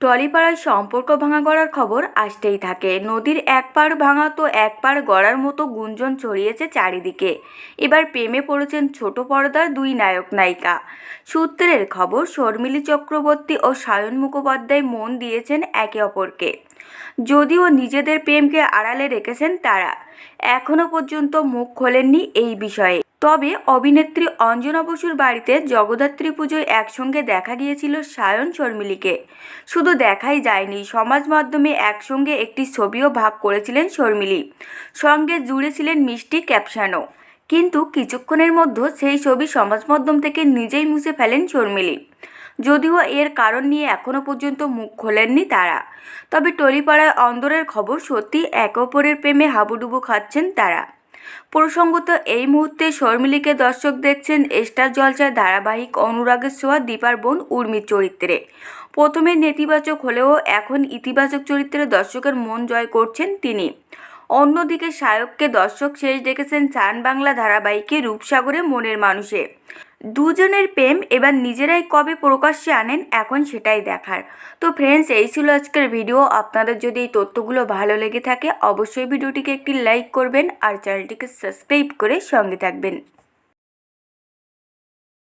টলিপাড়ায় সম্পর্ক ভাঙা গড়ার খবর আসতেই থাকে। নদীর এক পাড় ভাঙা তো এক পাড় গড়ার মতো গুঞ্জন ছড়িয়েছে চারিদিকে। এবার প্রেমে পড়েছেন ছোট পর্দার দুই নায়ক নায়িকা। সূত্রের খবর, শর্মিলী চক্রবর্তী ও সায়ন মুখোপাধ্যায় মন দিয়েছেন একে অপরকে। যদিও নিজেদের প্রেমকে আড়ালে রেখেছেন তারা এখনও পর্যন্ত মুখ খোলেননি এই বিষয়ে। তবে অভিনেত্রী অঞ্জনা বসুর বাড়িতে জগদ্ধাত্রী পুজোয় একসঙ্গে দেখা গিয়েছিল সায়ন শর্মিলিকে। শুধু দেখাই যায়নি, সমাজ মাধ্যমে একসঙ্গে একটি ছবিও ভাগ করেছিলেন শর্মিলি। সঙ্গে জুড়েছিলেন মিষ্টি ক্যাপশনও। কিন্তু কিছুক্ষণের মধ্যে সেই ছবি সমাজ মাধ্যম থেকে নিজেই মুছে ফেলেন শর্মিলি। যদিও এর কারণ নিয়ে এখনও পর্যন্ত মুখ খোলেননি তারা। তবে টলিপাড়ায় অন্দরের খবর সত্যি একে অপরের প্রেমে হাবুডুবু খাচ্ছেন তারা। প্রসঙ্গত, এই মুহূর্তে শর্মিলীকে দর্শক দেখছেন স্টার জলসার ধারাবাহিক অনুরাগের ছোঁয়া দীপার বোন উর্মির চরিত্রে। প্রথমে নেতিবাচক হলেও এখন ইতিবাচক চরিত্রে দর্শকের মন জয় করছেন তিনি। অন্যদিকে শায়ককে দর্শক শেষ দেখেছেন চান বাংলা ধারাবাহিকে রূপসাগরে মনের মানুষে। দুজনের প্রেম এবার নিজেরাই কবে প্রকাশ্যে আনেন, এখন সেটাই দেখার। তো ফ্রেন্ডস এই ছিল আজকের ভিডিও আপনাদের যদি এই তথ্যগুলো ভালো লেগে থাকে, অবশ্যই ভিডিওটিকে একটি লাইক করবেন আর চ্যানেলটিকে সাবস্ক্রাইব করে সঙ্গে থাকবেন।